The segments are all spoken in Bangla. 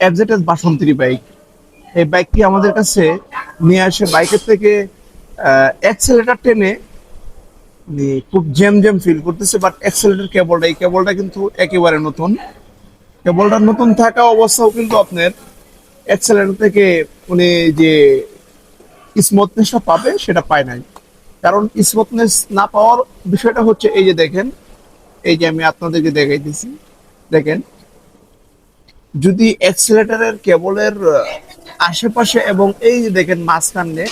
এফজেডএস বাসন্তী বাইক এই বাইকটি আমাদের কাছে নিয়ে আসে। বাইকের থেকে অ্যাক্সেলেটার টেনে খুব জ্যাম জ্যাম ফিল করতেছে বাট অ্যাক্সেলেটার কেবলটা এই কেবলটা কিন্তু একেবারে নতুন। কেবলটা নতুন থাকা অবস্থাও কিন্তু আপনার অ্যাক্সেলেটার থেকে মানে যে স্মুথনেসটা পাবে, সেটা পায় নাই। কারণ স্মুথনেস না পাওয়ার বিষয়টা হচ্ছে, এই যে দেখেন, এই যে আমি আপনাদেরকে দেখাইতেছি। দেখেন যদি অ্যাক্সিলেটারের কেবলের আশেপাশে এবং এই যে দেখেন মাঝখানে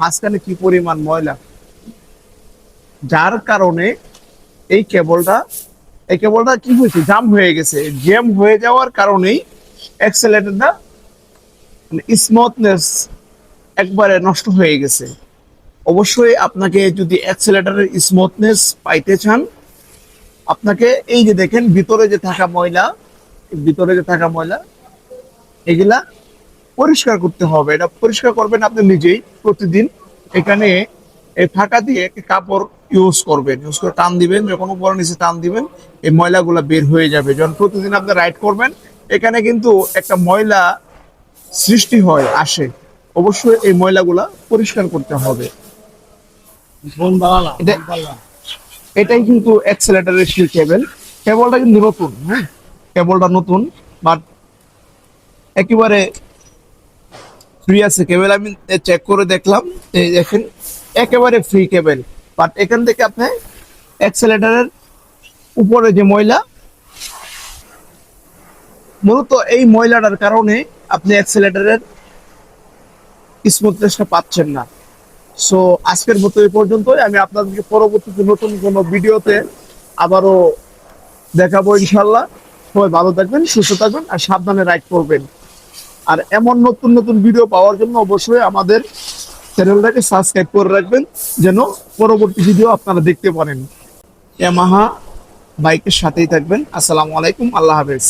মাঝখানে কি পরিমাণ ময়লা? যার কারণে এই কেবলটা এই কেবলটা কি হয়েছে? জাম হয়ে গেছে। জ্যাম হয়ে যাওয়ার কারণেই অ্যাক্সিলেটারটা স্মুথনেস একবারে নষ্ট হয়ে গেছে। অবশ্যই আপনাকে যদি অ্যাক্সিলেটারের স্মুথনেস পাইতে চান, আপনাকে এই যে দেখেন ভিতরে যে থাকা ময়লা ভিতরে যে থাকা ময়লা এগুলা পরিষ্কার করতে হবে। এটা পরিষ্কার করবেন আপনি নিজেই প্রতিদিন। এখানে এই ফাঁকা দিয়ে একটা কাপড় ইউজ করবেন। ইউজ করে টান দিবেন যখন উপরে নিচে টান দিবেন এই ময়লাগুলো বের হয়ে যাবে। যখন প্রতিদিন আপনি রাইড করবেন এখানে কিন্তু একটা ময়লা সৃষ্টি হয় আসে। অবশ্যই এই ময়লাগুলা পরিষ্কার করতে হবে। এটাই কিন্তু অ্যাক্সেলেটারের শিল কেবল কেবলটা কিন্তু নতুন হ্যাঁ? কেবলটা নতুন বাট একেবারে ফ্রি আছে। কেবল আমি চেক করে দেখলাম, এই দেখেন, একেবারে ফ্রি কেবল। বাট এখান থেকে আপনি অ্যাক্সেলেটারের উপরে যে ময়লা, মূলত এই ময়লাটার কারণে আপনি অ্যাক্সেলেটারের স্মুথনেসটা পাচ্ছেন না। সো আজকের মতো এই পর্যন্তই। আমি আপনাদেরকে পরবর্তীতে নতুন কোনো ভিডিওতে আবারও দেখাবো ইনশাল্লাহ সবাই ভালো থাকবেন, সুস্থ থাকবেন আর সাবধানে রাইড করবেন। আর এমন নতুন নতুন ভিডিও পাওয়ার জন্য অবশ্যই আমাদের চ্যানেলটাকে সাবস্ক্রাইব করে রাখবেন, যেন পরবর্তী ভিডিও আপনারা দেখতে পারেন। এমাহা বাইকের সাথেই থাকবেন। আসসালামু আলাইকুম, আল্লাহ হাফেজ।